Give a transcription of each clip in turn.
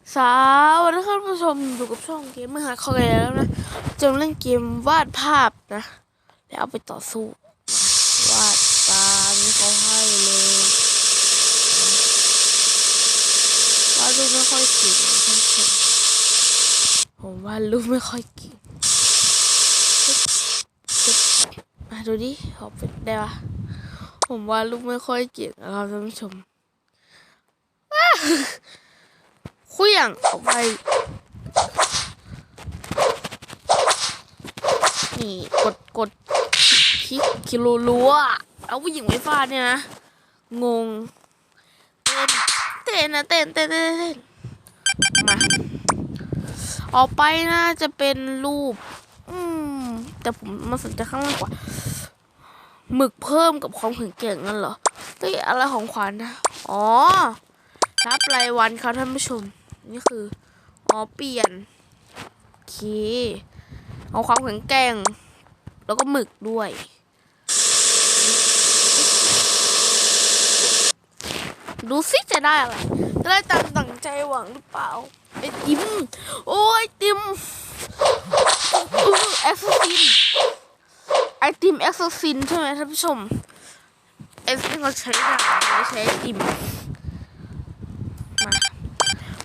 สวัสดีครับผู้ชมอยู่กับช่องเกมมหาคอยแล้วนะจะเล่นเกมวาดภาพนะ แล้วเอาไปต่อสู้ วาดตามเขาให้เลยวาดรูปไม่ค่อยเก่งท่านผู้ชมผมวาดรูปไม่ค่อยเก่งมาดูดิขอเป็นได้ปะผมวาดรูปไม่ค่อยเก่งนะครับท่านผู้ชม คุยอย่างเอาไป นี่กดกดคลิกคิโลรัวเอาผู้หญิงไว้ฟาดเนี่ยนะ งง เต้น เต้นนะเต้นเต้นเต้นมาออกไปน่าจะเป็นรูป อืม แต่ผมมาสนใจข้างล่างกว่าหมึกเพิ่มกับความข็งแกร่งนั่นเหรอเฮ้ยอะไรของขวัญนะ อ๋อรับรายวันครับท่านผู้ชม นี่คือ อ๋อ เปลี่ยนโอเค เอาความแข็งแกร่ง แล้วก็หมึกด้วย ดูสิจะได้อะไร จะได้ตามตั้งใจหวังหรือเปล่า ไอติม โอ้ยไอติมแอสซัสซินไอติมแอสซัสซินใช่ไหมท่านผู้ชมไอติมเราใช้ดาบไม่ใช้ไอติม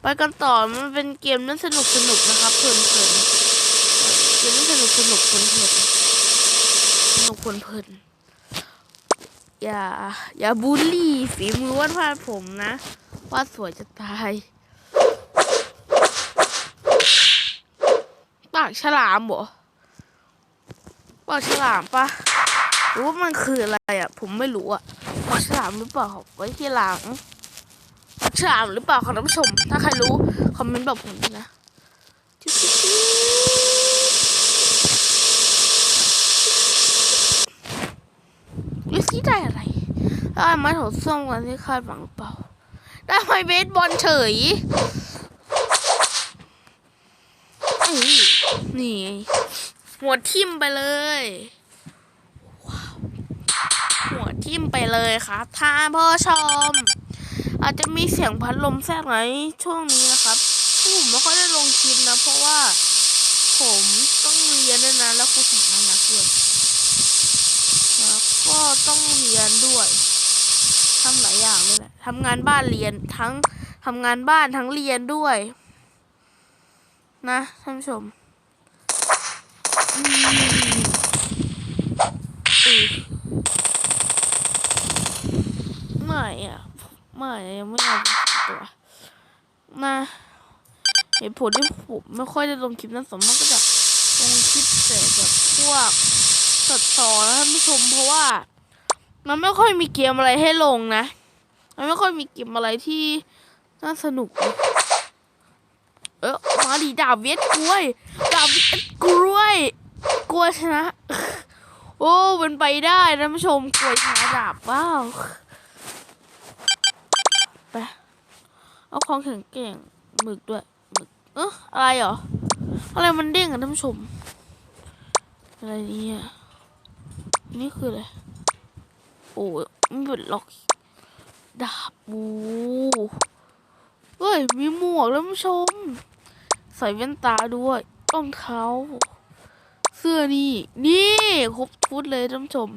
ไปกันต่อมันเป็นเกมนั้นสนุกสนุกนะครับเพลินเพลินเกมนั้นสนุกสนุกเพลินเพลินสนุกเพลินเพลินอย่า อย่าบูลลี่ฝีมือวาดภาพผมนะวาดสวยจะตายปากฉลามเหรอปากฉลามปะรือว่ามันคืออะไรอะ ผมไม่รู้อะปากฉลามหรือเปล่าไว้ที่หลัง ฉลามหรือเปล่าคะท่านผู้ชม ถ้าใครรู้ คอมเมนต์บอกผมนะจิ๊บจิ๊บจิ๊บลิซี่ได้อะไรได้ม้ถอดส้วมกันที่คาดหวังเปล่า ได้ไมเบสบอลเฉย นี่หัวทิ่มไปเลยหัวทิ่มไปเลยครับท่านผู้ชม อาจจะมีเสียงพัดลมแทรกไหนช่วงนี้นะครับผมไม่ค่อยได้ลงคลิปนะ เพราะว่าผมต้องเรียนด้วยนะแล้วครูสอนงานหนักด้วยแล้วก็ต้องเรียนด้วยทำหลายอย่างเลยแหละทำงานบ้านเรียนทั้งทำงานบ้านทั้งเรียนด้วย นะท่านผู้ชมอืมอือไม่อะ ไม่ยังไม่เอาตัวนะเหตุผลที่ผมไม่ค่อยได้ลงคลิปนั้นสมมติก็จะลงคลิปแต่แบบพวกตัดต่อนะท่านผู้ชมเพราะว่า มันไม่ค่อยมีเกมอะไรให้ลงนะ มันไม่ค่อยมีเกมอะไรที่น่าสนุก เออมาดีดาบเวทกล้วยดาบเวทกล้วยกล้วยชนะ โอ้เป็นไปได้นะท่านผู้ชมกล้วยชนะดาบว้าว ไป เอาของแข็งแกร่งหมึกด้วยหมึกเอออะไรเหรอ อะไรมันเด้งอะท่านผู้ชม อะไรเนี่ยนี่คืออะไร โอ้ยมันเป็นล็อกดาบบูเฮ้ย มีหมวกแล้วท่านผู้ชม ใส่แว่นตาด้วยรองเท้า เสื้อนี่ นี่ครบชุดเลยท่านผู้ชม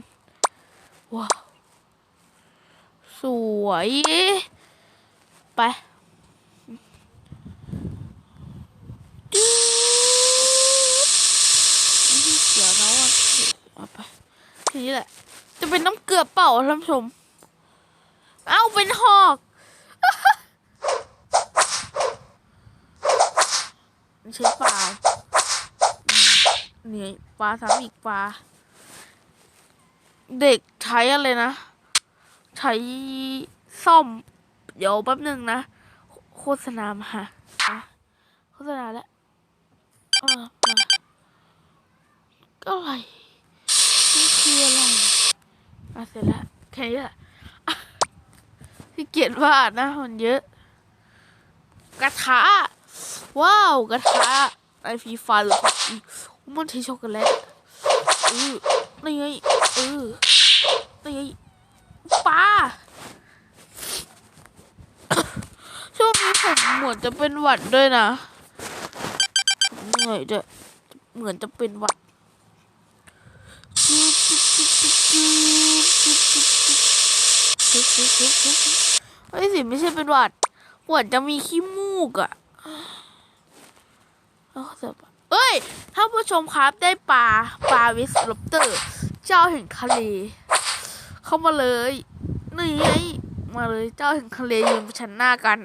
ว้าว สวย ไปดูนี่เสียแล้วอะเอาไป ทีนี้แหละ จะเป็นน้ำเกลือเปล่าท่านผู้ชม เอ้าเป็นหอก ใช่ปลาอืมนี่ปลาสามอีกปลา เด็กใช้อะไรนะ ใช้ซ่อม เดี๋ยวแป๊บหนึ่งนะ โฆษณามาอะโฆษณาแล้วก็อะไร อะเสร็จแล้วแค่นี้แหละพี่เกียรวาดนะมันเยอะ กระทะว้าว กระทะไอฟีฟันหรออืมมันใช้ช็อกโกแลตเออนี่ไงเออนี่ไงปลาช่วงนี้ผมเหมือนจะเป็นหวัดด้วยนะเหนื่อยด้วยเหมือนจะเป็นหวัด เฮ้ยสิไม่ใช่เป็นหวัดหวัดจะมีขี้มูกอะแล้วก็จะเอ้ยท่านผู้ชมครับได้ปลาปลาวิสลอปเตอร์ เจ้าแห่งทะเล เข้ามาเลยนี่ไงมาเลยเจ้าแห่งทะเลยืนชันหน้ากัน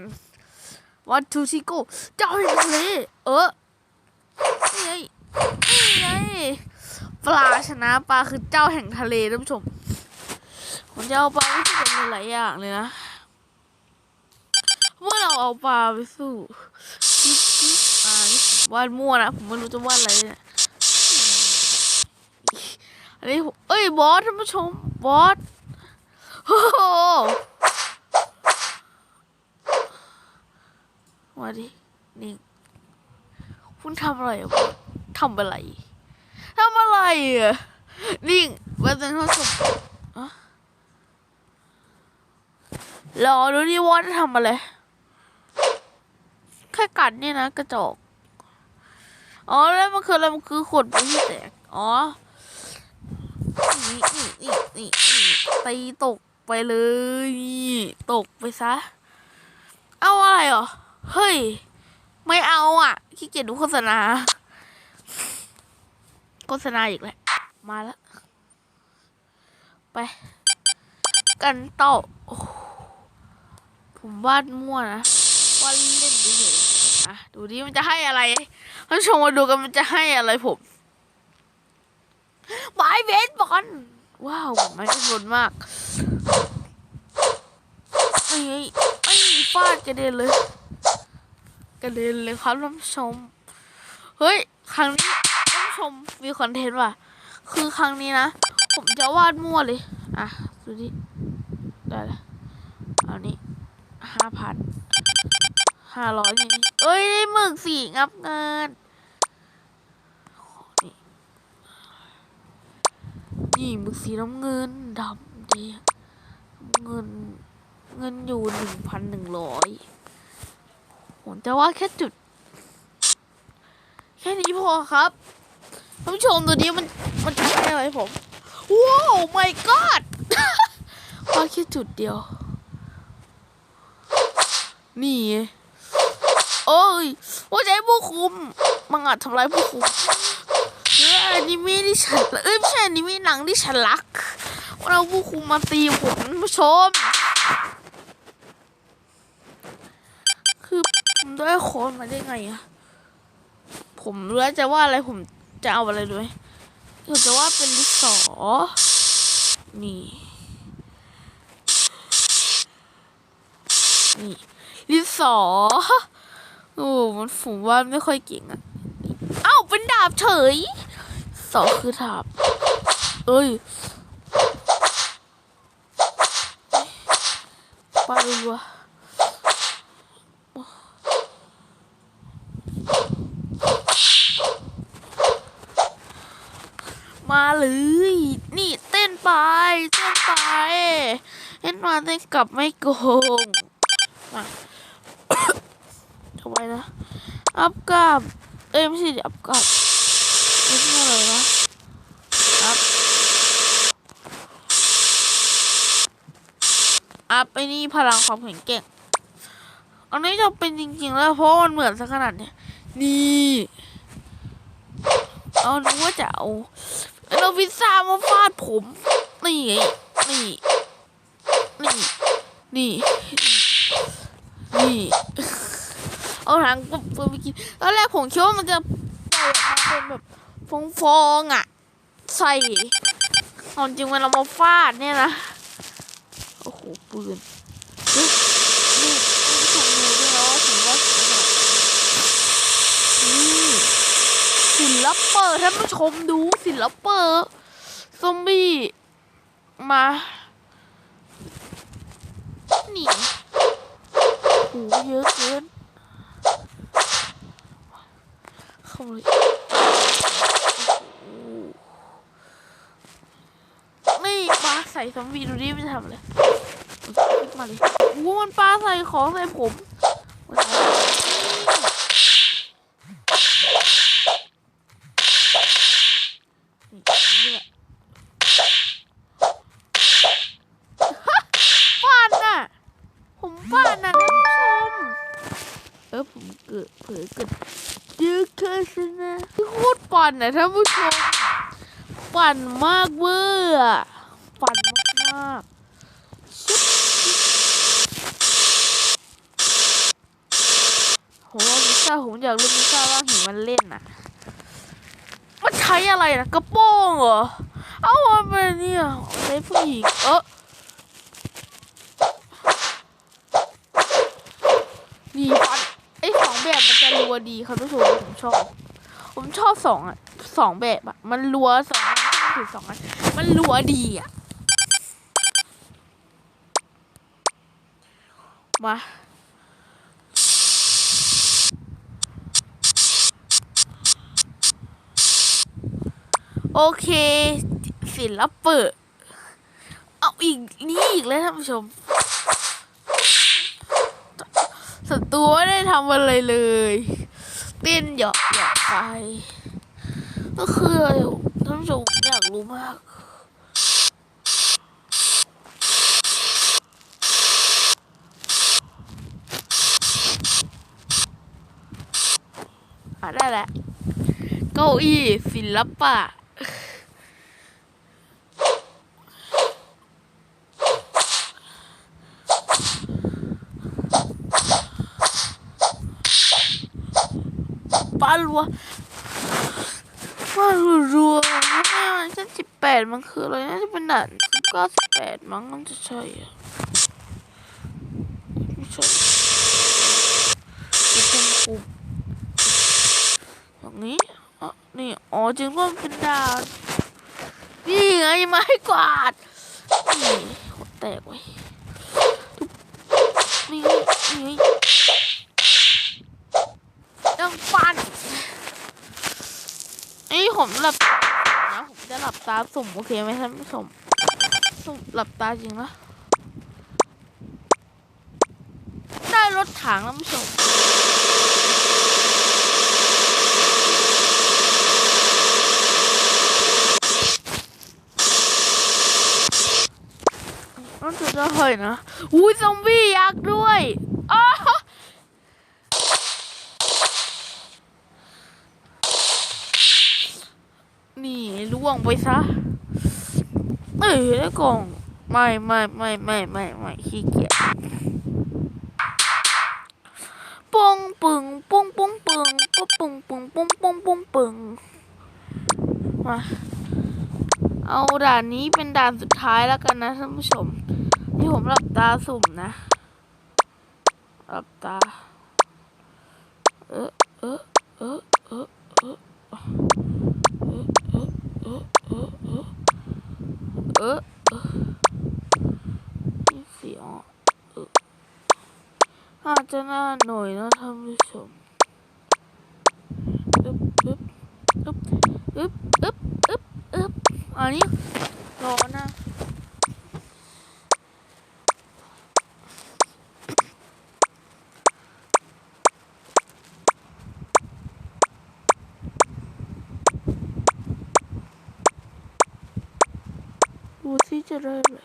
วันทูชิโกเจ้าแห่งทะเลเออนี่ไงนี่ไงปลาชนะปลาคือเจ้าแห่งทะเลท่านผู้ชม ผมจะเอาปลาไปสู้กับหลายอย่างเลยนะเมื่อเราเอาปลาไปสู้อ่านมวาดมั่วนะผมไม่รู้จะวาดอะไรเนี่ยอันนี้เอ้ยบอสท่านผู้ชมบอสโอ้โหมาดินี่คุณทำอะไรอะทำอะไรทำอะไรอะนิ่งวันนั้นเขาส่งอะ รอดูดิว่าจะทำอะไร แค่กัดเนี่ยนะ กระจก อ๋อ แล้วมันคืออะไรมันคือขวดพี่แตก อ๋อนี่นี่นี่นี่ตีตกไปเลยนี่ตกไปซะ เอาอะไรเหรอ เฮ้ย ไม่เอาอะ ขี้เกียจดูโฆษณา โฆษณาอีกแล้ว มาแล้ว ไป กันต่อ ผมวาดมั่วนะวาดเล่นเฉยๆอะดูดิมันจะให้อะไรท่านชมมาดูกันมันจะให้อะไรผมไม้เบสบอลว้าวม้เบสบอลมากไอ้ไอ้ไอ้ฟาดกระเด็นเลยกระเด็นเลยครับท่านชม เฮ้ยครั้งนี้ท่านชมมีคอนเทนต์ว่ะ คือครั้งนี้นะ ผมจะวาดมั่วเลย อะ ดูดิได้ละเอานี่ ห้าพันห้าร้อยนี่เอ้ยได้หมึกสีงับเงินนี่หมึกสีน้ำเงินดำดีเงินเงินอยู่หนึ่งพันหนึ่งร้อยผมจะว่าดแค่จุด แค่นี้พอครับท่านผู้ชมตัวนี้มันมันจะให้อะไรผม ว้าว my god ว่าดแค่จุดเดียว นี่โอ้ยว่าให้ผู้คุมมังอาจทำร้ายผู้คุมเฮ้ยอนิเมะที่ฉันเอ้ยไม่ใช่อนิเมะหนังที่ฉันรักว่าเราผู้คุมมาตีผมผู้ชม คือผมได้โค้ดมาได้ไงอะผมรู้แล้วจะว่าอะไรผมจะเอาอะไรด้วยผมจะว่าเป็นลิสอนี่ นี่ ลิสอ โอ้มันผมว่าไม่ค่อยเก่งอะเอ้าเป็นดาบเฉย สอคือดาบ เอ้ยไปรัวมาเลย นี่เต้นไป เต้นไป เต้นมาเต้นกลับไม่โกง มา ทำไมนะ อัพกับ เอ้ยไม่ใช่อัพกับเล่นอะไรนะ อัพ อัพไอ้นี่พลังความแข็งแกร่ง อันนี้จะเป็นจริงๆแล้วเพราะมันเหมือนสักขนาดเนี้ยนี่ เอานึกว่าจะเอาเราพิซซ่ามาฟาดผม นี่ไงนี่ นี่ นี่ นี่เอาหางกบไปกินตอนแรกผมคิดว่ามันจะปล่มาเป็นแบบฟองๆอะ ใส่เอาจริงเวลามาฟาดเนี่ยนะ โอ้โห ปืนนี่นี่ทำมือด้วยนะว่าผมว่านี่ศิลปะท่านผู้ชมดูศิลปะซอมบี้ มา นี่ หเยอะเกินเข้าเลยนี่ปลาใส่ซอมบี้ดูดิมันทำเลยขึ้นมาเลยโอ้มันปลาใส่ของใส่ผม เผลอเกิดยืดเคยชนะโคตรปั่นนะท่านผู้ชม ปั่นมากเวอร์อปั่นมากๆชิบผมว่ามิซ่าผมอยากเล่นมิซ่าว่างเห็นมันเล่นน่ะ มันใช้อะไรนะกระโปรงเหรอ เอามันไปเนี่ยใช้ผู้หญิงเออดีฟัน แบบมันจะรัวดีครับทุกคนผมชอบ ผมชอบสองอะสองแบบอะ มันรัวสองอันคือสองอันมันรัวดีอะ มาโอเคศิลปะเอาอีกนี่อีกแล้วท่านผู้ชม ศัตรูไม่ได้ทำอะไรเลยเต้นหยอกหยอกไปก็คือท่านผู้ชมอยากรู้มากอะได้แล้วเก้าอี้ศิลปะ ป้า รัวป้ารัวๆไม่มันสิบแปดมันคืออะไรน่าจะเป็นด่านสิบเก้าสิบแปดมั้งมันจะใช่อะไม่ใช่จะเป็นกูอย่างนี้อะนี่อ๋อจริงว่าเป็นดานนี่ไงไม้กวาดนี่หัวแตกไว้ทุบนี่นี่ยังฟั นี่ผมหลับนะผมจะหลับตาสุ่มโอเคไหมท่านผู้ชมสุ่มหลับตาจริงนะได้รถถังแล้วผู้ชมนั่นจะได้นะอุ้ยซอมบี้ยักษ์ด้วยอ้า นี่ ล่วงไปซะ เอ้ยแล้วกล่อง ไม่ไม่ไม่ไม่ไม่ไม่ขี้เกียจปงปึงปงปงปึงปงปึงปงปงปงปงปึงมาเอาด่านนี้เป็นด่านสุดท้ายแล้วกันนะท่านผู้ชมที่ผมหลับตาสุ่มนะหลับตา เออเออเออเออเออเออมีเสียงอะเอออาจจะน่าหน่อยนะท่านผู้ชมอึ๊บอึ๊บอึ๊บอึ๊บอึ๊บอึ๊บอันนี้รอนะูซิจะได้อะไร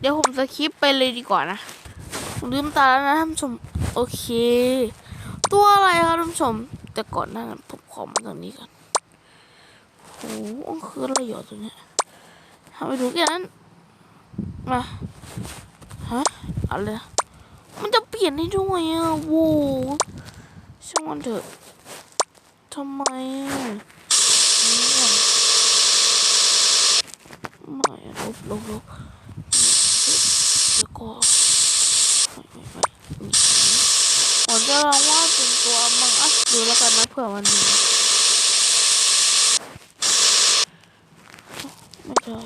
เดี๋ยวผมสคริปไปเลยดีกว่านะลืมตาแล้วนะท่านผู้ชม โอเค ตัวอะไรครับท่านผู้ชม แต่ก่อนหน้านั้นผมขอมาตรงนี้กันโอ้โหคืออะไรอยู่ตรงเนี้ยทำไปดูแค่นั้น มา อะไรมันจะเปลี่ยนได้ด้วยอะโว้ช่างมันเถอะทำไมอะไม่อะลบลบลบแล้วก็ผมจะลองว่าเป็นตัวมังอัสดูแล้วกันนะเผื่อมันมีไม่ได้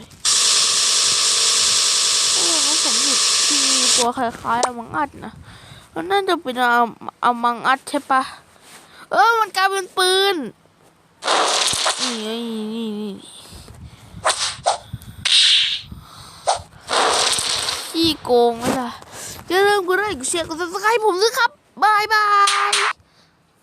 เอองั้นผมหยุดที่ ตัวคล้ายๆอมังอัดนะมันน่าจะเป็นออมังอัดใช่ปะเออมันกลายเป็นปืนนี่นี่นี่นี่ขี้โกงเลยล่ะอย่าลืมกดไลค์กดแชร์กดซับสไครต์ผมด้วยครับบายบาย